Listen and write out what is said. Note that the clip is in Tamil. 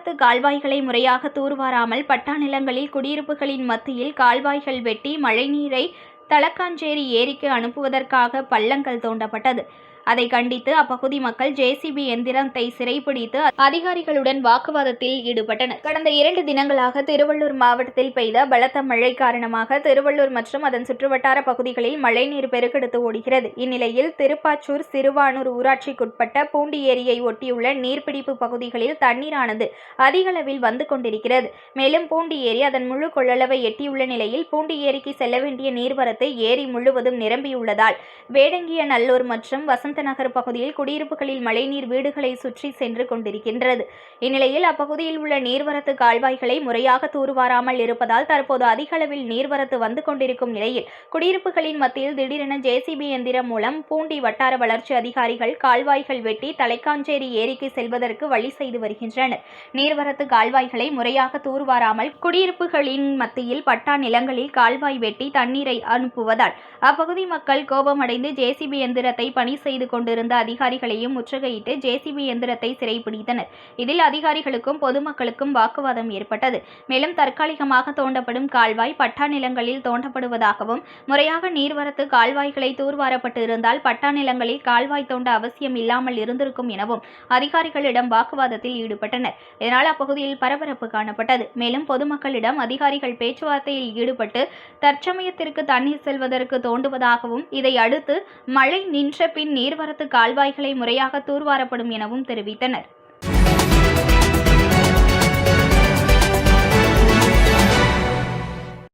கால்வாய்களை முறையாக தூர்வாராமல் பட்டா நிலங்களில் குடியிருப்புகளின் மத்தியில் கால்வாய்கள் வெட்டி மழைநீரை தலக்காஞ்சேரி ஏரிக்கு அனுப்புவதற்காக பள்ளங்கள் தோண்டப்பட்டது. அதை கண்டித்து அப்பகுதி மக்கள் ஜேசிபி எந்திரத்தை சிறைபிடித்து அதிகாரிகளுடன் வாக்குவாதத்தில் ஈடுபட்டனர். கடந்த இரண்டு தினங்களாக திருவள்ளூர் மாவட்டத்தில் பெய்த பலத்த மழை காரணமாக திருவள்ளூர் மற்றும் அதன் சுற்றுவட்டார பகுதிகளில் மழைநீர் பெருக்கெடுத்து ஓடுகிறது. இந்நிலையில் திருப்பாச்சூர் சிறுவானூர் ஊராட்சிக்குட்பட்ட பூண்டி ஏரியை ஒட்டியுள்ள நீர்பிடிப்பு பகுதிகளில் தண்ணீரானது அதிகளவில் வந்து கொண்டிருக்கிறது. மேலும் பூண்டி ஏரி அதன் முழு கொள்ளளவை எட்டியுள்ள நிலையில் பூண்டி ஏரிக்கு செல்ல வேண்டிய நீர்வரத்து ஏரி முழுவதும் நிரம்பியுள்ளதால் வேடங்கிய நல்லூர் மற்றும் வசந்த நகர் பகுதியில் குடியிருப்புகளில் மழைநீர் வீடுகளை சுற்றி சென்று கொண்டிருக்கின்றது. இந்நிலையில் அப்பகுதியில் உள்ள நீர்வரத்து கால்வாய்களை முறையாக தூர்வாராமல் இருப்பதால் தற்போது அதிக அளவில் நீர்வரத்து வந்து கொண்டிருக்கும் நிலையில் குடியிருப்புகளின் மத்தியில் திடீரென ஜேசிபி எந்திரம் மூலம் பூண்டி வட்டார வளர்ச்சி அதிகாரிகள் கால்வாய்கள் வெட்டி தலைக்காஞ்சேரி ஏரிக்கு செல்வதற்கு வழி செய்து வருகின்றனர். நீர்வரத்து கால்வாய்களை முறையாக தூர்வாராமல் குடியிருப்புகளின் மத்தியில் பட்டா நிலங்களில் கால்வாய் வெட்டி தண்ணீரை அனுப்புவதால் அப்பகுதி மக்கள் கோபமடைந்து ஜேசிபி எந்திரத்தை பணி செய்து கொண்டிருந்த அதிகாரிகளையும் முற்றுகையிட்டு ஜேசிபி எந்திரத்தை சிறைப்பிடித்தனர் இதில் அதிகாரிகளுக்கும் பொதுமக்களுக்கும் வாக்குவாதம் ஏற்பட்டது. மேலும் தற்காலிகமாக தோண்டப்படும் கால்வாய் பட்டா நிலங்களில் தோண்டப்படுவதாகவும் முறையாக நீர்வரத்து கால்வாய்களை தூர்வாரப்பட்டு இருந்தால் பட்டா நிலங்களில் கால்வாய் தோண்ட அவசியம் இல்லாமல் இருந்திருக்கும் எனவும் அதிகாரிகளிடம் வாக்குவாதத்தில் ஈடுபட்டனர். இதனால் அப்பகுதியில் பரபரப்பு காணப்பட்டது. மேலும் பொதுமக்களிடம் அதிகாரிகள் பேச்சுவார்த்தையில் ஈடுபட்டு தற்சமயத்திற்கு தண்ணீர் செல்வதற்கு தோண்டுவதாகவும் இதை அடுத்து மழை நின்ற பின் நீர்வரத்து கால்வாய்களை முறையாக தூர்வாரப்படும் எனவும் தெரிவித்தனர்.